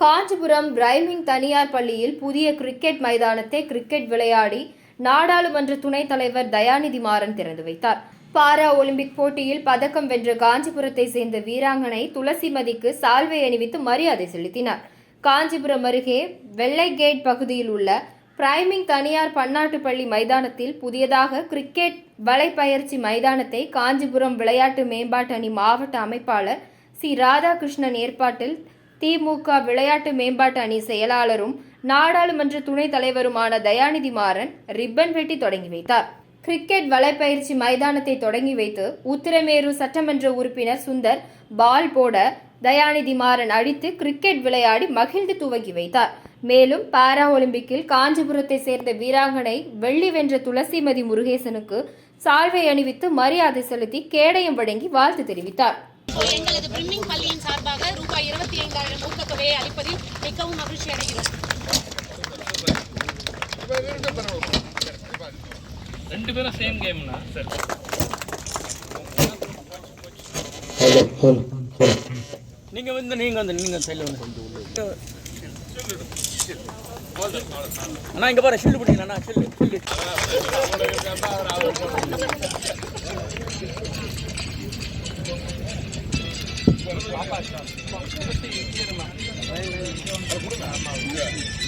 Kanchipuram priming தனியார் பள்ளியில் புதிய கிரிக்கெட் மைதானத்தை கிரிக்கெட் விளையாடி நாடாளுமன்ற துணைத் தலைவர் தயாநிதி மாறன் திறந்து வைத்தார். பாரா ஒலிம்பிக் போட்டியில் பதக்கம் வென்ற காஞ்சிபுரத்தை சேர்ந்த வீராங்கனை துளசிமதிக்கு சால்வை அணிவித்து மரியாதை செலுத்தினார். காஞ்சிபுரம் அருகே வெள்ளை கேட் பகுதியில் உள்ள பிரைமிங் தனியார் பன்னாட்டு பள்ளி மைதானத்தில் புதியதாக கிரிக்கெட் வலைப்பயிற்சி மைதானத்தை காஞ்சிபுரம் விளையாட்டு மேம்பாட்டு அணி மாவட்ட அமைப்பாளர் சி. ராதாகிருஷ்ணன் ஏற்பாட்டில் திமுக விளையாட்டு மேம்பாட்டு அணி செயலாளரும் நாடாளுமன்ற துணைத் தலைவருமான தயாநிதி மாறன் ரிப்பன் வெட்டி தொடங்கி வைத்தார். கிரிக்கெட் வலைப்பயிற்சி மைதானத்தை தொடங்கி வைத்து உத்திரமேரு சட்டமன்ற உறுப்பினர் சுந்தர் பால் போட தயாநிதி மாறன் அடித்து கிரிக்கெட் விளையாடி மகிழ்ந்து துவங்கி வைத்தார். மேலும் பாரா ஒலிம்பிக்கில் காஞ்சிபுரத்தை சேர்ந்த வீராங்கனை வெள்ளி வென்ற துளசிமதி முருகேசனுக்கு சால்வை அணிவித்து மரியாதை செலுத்தி கேடயம் வழங்கி வாழ்த்து தெரிவித்தார். எங்களது பிரிமிங் பள்ளியின் சார்பாக ரூபாய் இருபத்தி ஐந்தாயிரம் ஊக்கத்தொகையை அளிப்பதில் மிகவும் மகிழ்ச்சி அடைகிறோம். ரெண்டு பேரும் சேம் கேம்னா சார். நீங்க வந்து நீங்க வந்து நீங்க சைடுல வந்து கொஞ்சம் அண்ணா இங்க பாரு ஷீல்டு பிடிக்கல அண்ணா ஷீல்டு ஷீல்டு 老板的，这个是你借的吗？没没，我不是买，对不对？